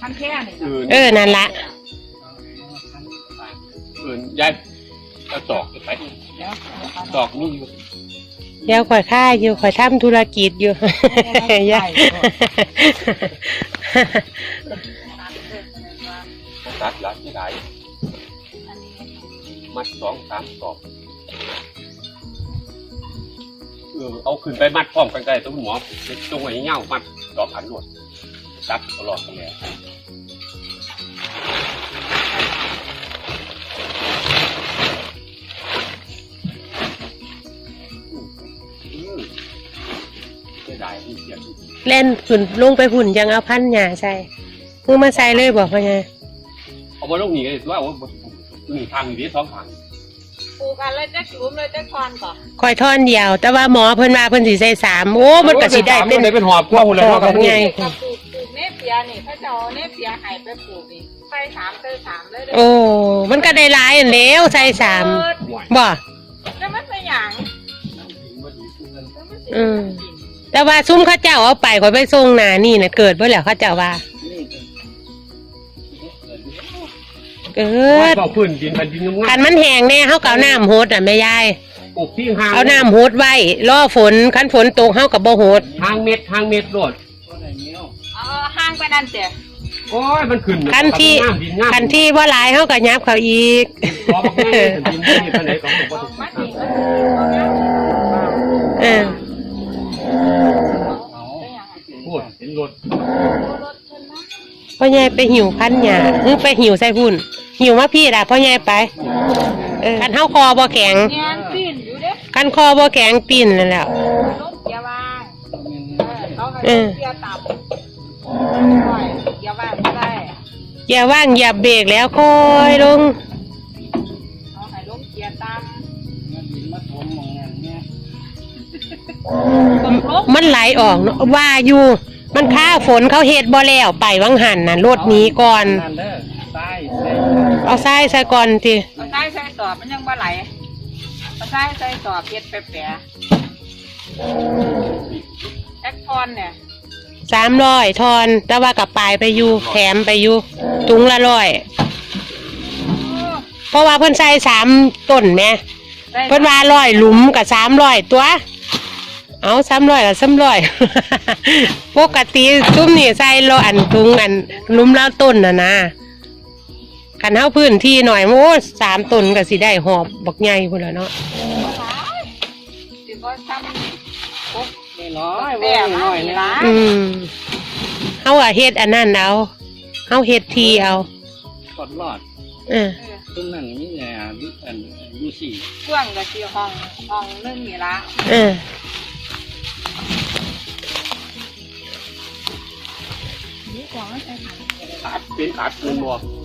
พันแค่นี่เออเออนั่นละเออยายเอาตอกไปเดี๋ยวตอกนี่อยู่เดี๋ยวข่อยค่ายอยู่ข่อยทำธุรกิจอยู่อย่าตัดหลังที่ไหนมัดสองสามตอกเออเอาขึ้นไปมัดพร้อมกันได้ตัวหมอตรงไหนเงามัดดอกอันหนวด ตัดตลอดกันแล้วไม่ได้ที่เสียเล่นขุนลงไปหุ่นยังเอาพันหยาใส่มึงมาใส่เลยบอกว่าไงเอามาลงนี่เลยว่าว่าหนึ่งทางนี้สองทางปลูกอะไรจะกลุ่มเลยจะคอนก่อนคอยท่อนเดียว แต่ว่าหมอเพิ่นมาเพิ่นสิใส่สามโอ้มันก็สิได้เป็นได้เป็นหอบกว่าหุ่นเลยหอบครับไง ยนี่พระเจ้าเนปเปียใหายไปปลูกนี่ใส่สามใส่สามเลยเด้อโอ้ มันก็ได้หลายอันแล้วใส่สามบ่แล้วมันเป็นอย่างอืมแต่ว่าซุ้มเข้าเจ้าเอาไปข่อยไปส่งหนานี่น่ะเกิดบ่แล้วเข้าเจ้าว่า เกิว่าดก็พื้นดินแผ่นดินงาคัมนมันแห้งแน่เฮาก็เอาน้ำโหดอะแม่ยายๆปลูกที่ห่างเอาน้ำโหดไว้รอฝนคันฝนตกเฮาก็บ่โหดห่างเม็ดห่างเม็ดโลดเออห้าง ไปนั่นเจ้โอ้ยมันขึ้นคันที่งามดินงามคันที่บ่หลายเฮาก็ยับเขาอีกขอบอกแม่แผ่นดินที่ปานไหนของผมก็เอาถูกมาทาถีงบมาถีบเอาเนาะเออเป็นอย่างไรพูดเห็นรถรถเพิ่นนะพ่อใหญ่ไปหิวพันหญ้าหรือไปหิวใส่พุ่น หิวมาพี่ล่ะพ่อใหญ่ไปเออคันเฮาคอบ่แข็งงานปีนอยู่เด้คันคอบ่แข็งปีนนั่นแหล้วล้มเกียร์วางเออเขาให้ล้มเกียร์ต่ำหน่อยเกียร์วางไม่ได้อย่าว่างอย่าเบรกแล้วค่อยลงเขาให้ล้มเกียร์ต่ำมันไหลออกเนอะว่าอยู่ มันค่าฝนเขาเฮ็ดบ่แล้วไปวังหันน่ะรถหนี้ก่อน นั่นเด้อใต้ใส่เอาทรายใส่ก่อนติเอาใส่ใส่สอบมันยังบ่ไหลเอาใส่ใส่สอบเพ็ดไปแปะแอคทอนเนี่ย สามร้อยทอน แต่ว่ากับปลายไปอยู่แถมไปอยู่ถุงละร้อยเพราะว่าเพิ่นใส่สามต้นแหม่เพิ่นว่าร้อยหลุมกับสามร้อยตัว เอาสามร้อยกับสามร้อย ปกติซุ่มนี่ใส่ร้อยอันถุงอันหลุมละต้นน่ะนะคันเฮาพื้นที่หน่อยโอ้สามต้นก็สิได้หอบบักใหญ่พุ่นละเนาะ สิบ่ซ้ำปุ๊บ น้อยแปะๆมาน้อยนี่ๆล่ะนะอืมเฮาอะเฮ็ดอันนั้นเอาเฮาเฮ็ดทีเอากดรอดเออเออตรงนั้นนี่แหละวิอันยูสี่เครื่องก็สิห้องห้องนึงนี่ล่ะเออนี่ของมันใส่ถังขาดเป็นขาดปูนบอกเ